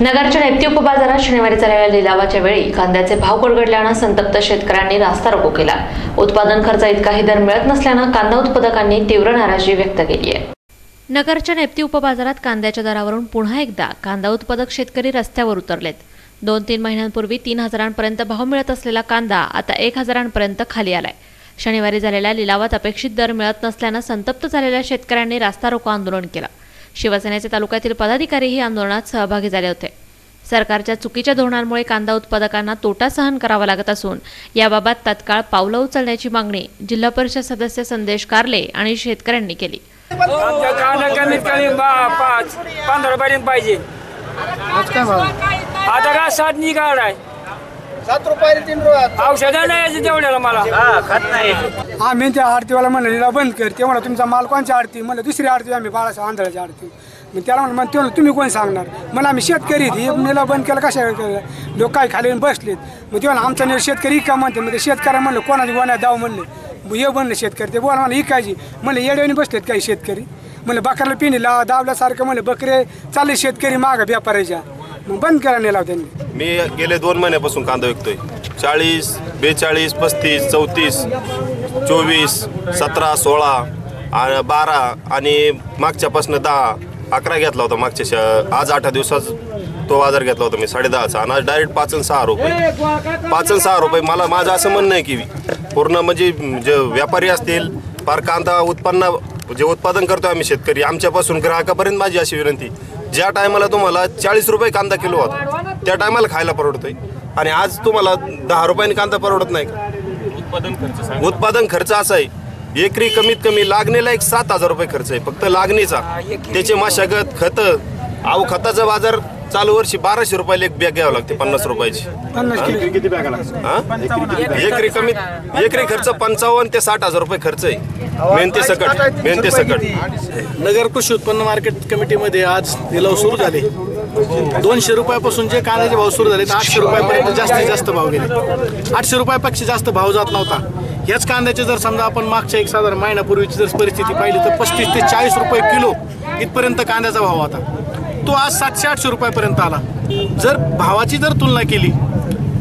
नगरच्या नेप्ती उपबाजारात शनिवारी झालेल्या लिलावाच्या वेळी कांद्याचे भाव गडगडल्यानं संतप्त शेतकऱ्यांनी रास्ता रोको केला. उत्पादन खर्च इतकाही दर मिळत नसल्यानं कांदा उत्पादकांनी तीव्र नाराजी व्यक्त केली आहे. नगरच्या नेप्ती उपबाजारात कांद्याच्या दरावरून पुन्हा एकदा कांदा उत्पादक शेतकरी रस्त्यावर उतरलेत. दोन तीन महिन्यांपूर्वी तीन हजारांपर्यंत भाव मिळत असलेला कांदा आता एक हजारांपर्यंत खाली आलाय. शनिवारी झालेल्या लिलावात अपेक्षित दर मिळत नसल्यानं संतप्त झालेल्या शेतकऱ्यांनी रास्ता रोको आंदोलन केलं. शिवसेनेचे तालुक्यातील पदाधिकारीही आंदोलनात सहभागी झाले होते. सरकारच्या चुकीच्या धोरणांमुळे कांदा उत्पादकांना तोटा सहन करावा लागत असून याबाबत तत्काळ पावलं उचलण्याची मागणी जिल्हा परिषद सदस्य संदेश कारले आणि शेतकऱ्यांनी केली. पाहिजे. आता काय सात निघाड आहे सात रुपये तीन रुपये औषधं नाही यायचं तेवढ्याला मला. आम्ही त्या आरतीवाला म्हणलं हिला बंद कर. ते म्हणा तुमचा माल कोणची आरती? म्हणलं दुसरी आरती आम्ही बाळासाहेब आंधळाची आरती. मग त्याला म्हणलं मग ते म्हणलं, तुम्ही कोण सांगणार? मला आम्ही शेतकरी हे नेला बंद केलं कशा केलं लोक काही खाली येऊन बसलेत? मग ते म्हणलं आमचा निर्णय शेतकरी का म्हणते. मग ते शेतकऱ्या म्हणलं कोणाची गोण्या दाव म्हणले. मग हे बनलं शेतकरी ते बोला मला इकायची म्हणलं येड्याने बसलेत काही शेतकरी? म्हणलं बकऱ्याला पिणी लावा दावल्यासारखं म्हणलं बकरे चालले शेतकरी मागं व्यापाऱ्याच्या. मग बंद करायला नेला त्यांनी. मी गेले दोन महिन्यापासून कांदा विकतोय. चाळीस बेचाळीस पस्तीस चौतीस चोवीस सतरा सोळा आणि बारा आणि मागच्यापासून दहा. अकरा घेतला होता मागच्या श- आज आठ दिवसाच तो बाजार घेतला होता मी साडेदहाचा. आणि आज डायरेक्ट पाच आणि सहा रुपये. पाच आणि सहा रुपये. मला माझं असं म्हणणं आहे की पूर्ण म्हणजे जे व्यापारी असतील फार कांदा उत्पन्न जे उत्पादन करतो आम्ही शेतकरी आमच्यापासून ग्राहकापर्यंत माझी अशी विनंती ज्या टायमाला तुम्हाला चाळीस रुपये कांदा किलो होता त्या टायमाला खायला परवडतोय. आणि आज तुम्हाला दहा रुपयाने कांदा परवडत नाही का? उत्पादन खर्च उत्पादन खर्च असा आहे एकरी कमीत कमी लागणीला एक सात हजार रुपये खर्च आहे फक्त लागणीचा. त्याचे मशागत खत अहो खताचा बाजार चालू वर्षी बाराशे रुपयाला एक बॅग घ्यावं लागते पन्नास रुपयाची. पन्नास किलो. हा? एकरी कमीत एकरी खर्च पंचावन्न ते साठ हजार रुपये खर्च आहे. मेहनती सकट मेहनती सकट. नगर कृषी उत्पन्न मार्केट कमिटीमध्ये आज लिलाव सुरू झाले. दोनशे रुपयापासून जे कांद्याचे भाव सुरू झाले तर आठशे रुपयापर्यंत जास्तीत जास्त भाव गेले. आठशे रुपयापेक्षा जास्त भाव जात नव्हता. याच कांद्याचे जर समजा आपण मागच्या एक साधारण महिन्यापूर्वीची जर परिस्थिती पाहिली तर पस्तीस ते चाळीस रुपये किलो इथपर्यंत कांद्याचा भाव होता. तो आज सातशे आठशे रुपयापर्यंत आला. जर भावाची जर तुलना केली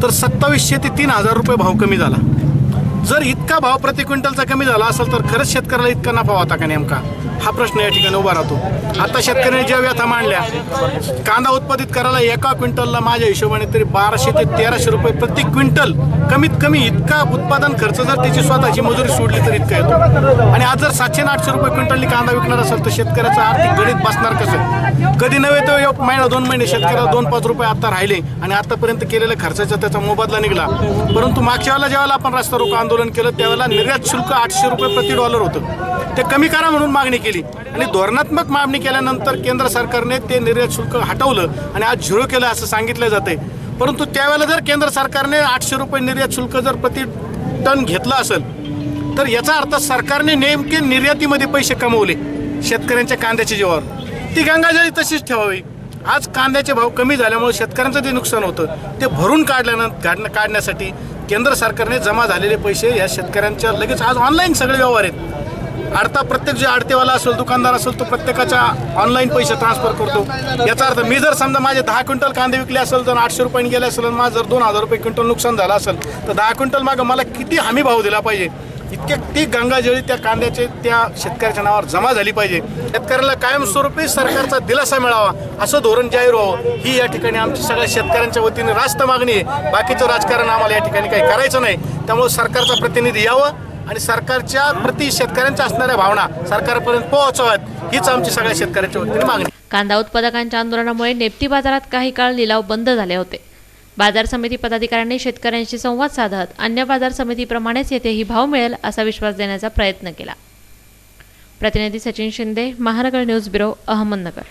तर सत्तावीसशे ते तीन हजार रुपये भाव कमी झाला. जर इतका भाव प्रति क्विंटलचा कमी झाला असेल तर खरंच शेतकऱ्याला इतका नफा होता का नेमका? हा प्रश्न या ठिकाणी उभा राहतो. आता शेतकऱ्यांनी ज्या व्यथा मांडल्या कांदा उत्पादित करायला एका क्विंटलला माझ्या हिशोबाने तरी बाराशे ते तेराशे रुपये प्रति क्विंटल कमीत कमी इतका उत्पादन खर्च जर त्याची स्वतःची मजुरी सोडली तर इतका येतो. आणि आज जर सातशे आठशे रुपये क्विंटलनी कांदा विकणार असेल तर शेतकऱ्याचा आर्थिक गणित बसणार कसं कधी नव्हे तो एक महिना दोन महिने शेतकऱ्याला दोन पाच रुपये आता राहिले आणि आतापर्यंत केलेल्या खर्चाचा त्याचा मोबदला निघाला. परंतु मागच्या वेळेला ज्यावेळेला आपण रस्ता रोको आंदोलन केलं त्यावेळेला निर्यात शुल्क आठशे रुपये प्रति डॉलर होतं. ते कमी करा म्हणून मागणी केली. आणि धोरणात्मक मागणी केल्यानंतर केंद्र सरकारने ते निर्यात शुल्क हटवलं आणि आज झिरो केलं असं सांगितलं जाते परंतु त्यावेळेला जर केंद्र सरकारने आठशे रुपये निर्यात शुल्क जर प्रति टन घेतलं असेल तर याचा अर्थ सरकारने नेमके निर्यातीमध्ये पैसे कमवले शेतकऱ्यांच्या कांद्याच्या जीवावर. ती गंगाजळी तशीच ठेवावी. आज कांद्याचे भाव कमी झाल्यामुळे शेतकऱ्यांचं जे नुकसान होतं ते भरून काढल्यानं काढ काढण्यासाठी केंद्र सरकारने जमा झालेले पैसे या शेतकऱ्यांच्या लगेच आज ऑनलाईन सगळे व्यवहार आहेत. अडता प्रत्येक जे आडतेवाला असेल दुकानदार असेल तो प्रत्येकाच्या ऑनलाईन पैसे ट्रान्सफर करतो. याचा अर्थ मी जर समजा माझे दहा क्विंटल कांदे विकले असेल तर आठशे रुपयांनी गेले असेल आणि माझं जर दोन हजार रुपये क्विंटल नुकसान झालं असेल तर दहा क्विंटल मागं मला किती हमी भाव दिला पाहिजे? इतके ती गंगाजळी त्या कांद्याचे त्या शेतकऱ्याच्या नावावर जमा झाली पाहिजे. शेतकऱ्याला कायमस्वरूपी सरकारचा दिलासा मिळावा असं धोरण जाहीर व्हावं. ही या ठिकाणी आमची सगळ्या शेतकऱ्यांच्या वतीने रास्त मागणी आहे. बाकीचं राजकारण आम्हाला या ठिकाणी काही करायचं नाही. त्यामुळे सरकारचा प्रतिनिधी यावं. आणि सरकारच्या प्रति शेतकऱ्यांच्या असणाऱ्या भावना सरकारपर्यंत पोहोचवत हीच आमची सगळ्या शेतकऱ्यांच्या वतीने मागणी. कांदा उत्पादकांच्या आंदोलनामुळे नेप्ती बाजारात काही काळ लिलाव बंद झाले होते. बाजार समिती पदाधिकाऱ्यांनी शेतकऱ्यांशी संवाद साधत अन्य बाजार समितीप्रमाणेच येथेही भाव मिळेल असा विश्वास देण्याचा प्रयत्न केला. प्रतिनिधी सचिन शिंदे महानगर न्यूज ब्युरो अहमदनगर.